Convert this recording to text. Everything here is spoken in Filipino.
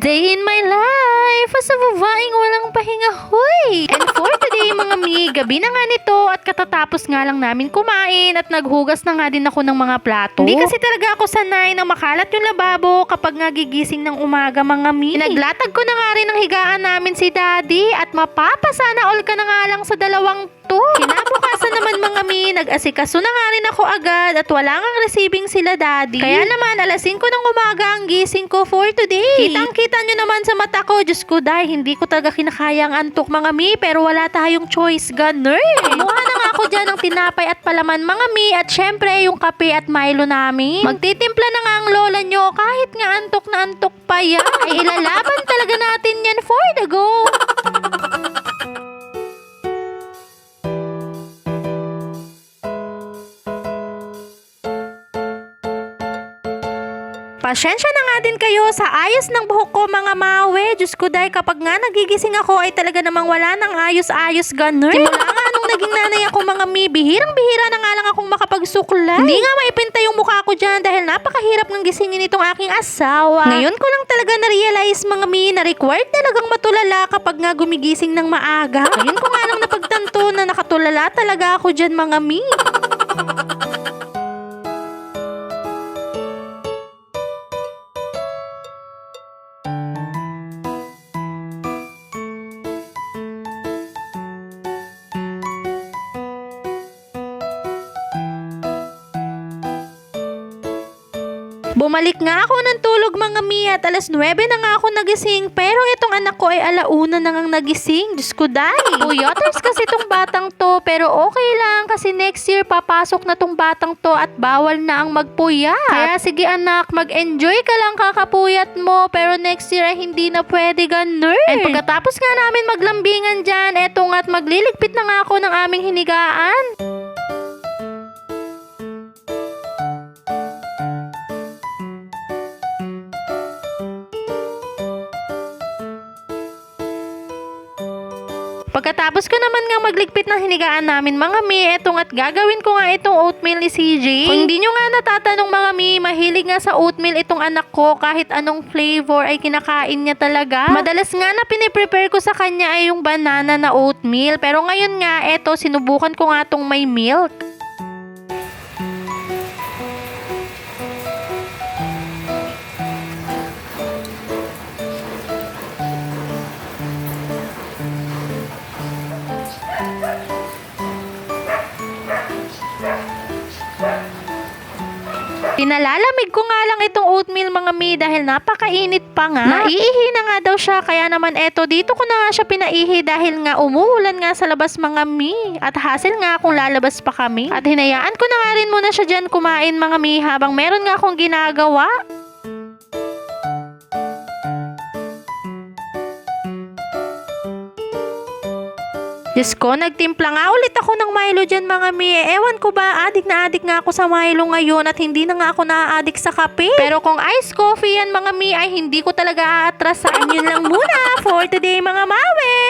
day in my life as a babaeng walang pahinga, huy! And for today, mga mi, gabi na nga nito at katatapos nga lang namin kumain at naghugas na nga din ako ng mga plato. Hindi kasi talaga ako sanay na makalat yung lababo kapag nga gigising ng umaga, mga mi. Naglatag ko na nga rin ng higaan namin si daddy at mapapasana all ka na nga lang sa dalawang to. Kinabukasan naman mga mi, nag-asikaso na nga rin ako agad at wala nga receiving sila daddy. Kaya naman, alas 5 ng umaga ang gising ko for today. Kitang-kita nyo naman sa mata ko, Diyos ko dahil hindi ko talaga kinakaya ang antok mga mi, pero wala tayong choice, ganun. Kumuha na nga ako dyan ng tinapay at palaman mga mi at syempre yung kape at Milo namin. Magtitimpla na nga ang lola nyo kahit nga antok na antok pa yan. Ay ilalaban talaga natin yan for the go. Pasyensya na nga din kayo sa ayos ng buhok ko mga mawe. Diyos ko dahil kapag nga nagigising ako ay talaga namang wala ng ayos-ayos ganun. Simula nga nung naging nanay ako mga mi, bihirang-bihira na nga lang akong makapagsuklay. Hindi nga maipinta yung mukha ko dyan dahil napakahirap ng gisingin itong aking asawa. Ngayon ko lang talaga na-realize mga mi na required talagang matulala kapag nga gumigising ng maaga. Ngayon ko nga lang napagtanto na nakatulala talaga ako dyan mga mi. Bumalik nga ako ng tulog mga mi at alas 9 na nga ako nagising pero itong anak ko ay alauna na nga nagising. Diyos ko dahil. Puyoters kasi itong batang to pero okay lang kasi next year papasok na tong batang to at bawal na ang magpuyat. Kaya sige anak, mag-enjoy ka lang kakapuyat mo pero next year ay hindi na pwede ganun. And pagkatapos nga namin maglambingan dyan, eto nga at magliligpit na nga ako ng aming hinigaan. Pagkatapos ko naman nga magligpit ng hinigaan namin mga mi, etong at gagawin ko nga itong oatmeal ni CJ. Kung hindi nyo nga natatanong mga mi, mahilig nga sa oatmeal itong anak ko kahit anong flavor ay kinakain niya talaga. Madalas nga na piniprepare ko sa kanya ay yung banana na oatmeal. Pero ngayon nga, eto, sinubukan ko nga tong may milk. Pinalalamig ko nga lang itong oatmeal mga mi dahil napakainit pa nga. Naiihi na nga daw siya kaya naman eto dito ko na nga siya pinaihi dahil nga umuulan nga sa labas mga mi. At hassle nga kung lalabas pa kami. At hinayaan ko na nga rin muna siya dyan kumain mga mi habang meron nga akong ginagawa. Diyos ko, nagtimpla nga ulit ako ng Milo dyan mga mi. Ewan ko ba, adik na adik nga ako sa Milo ngayon at hindi na nga ako na-addict sa kape. Pero kung iced coffee yan mga mi ay hindi ko talaga aatrasan. Yun lang muna for today mga mawe.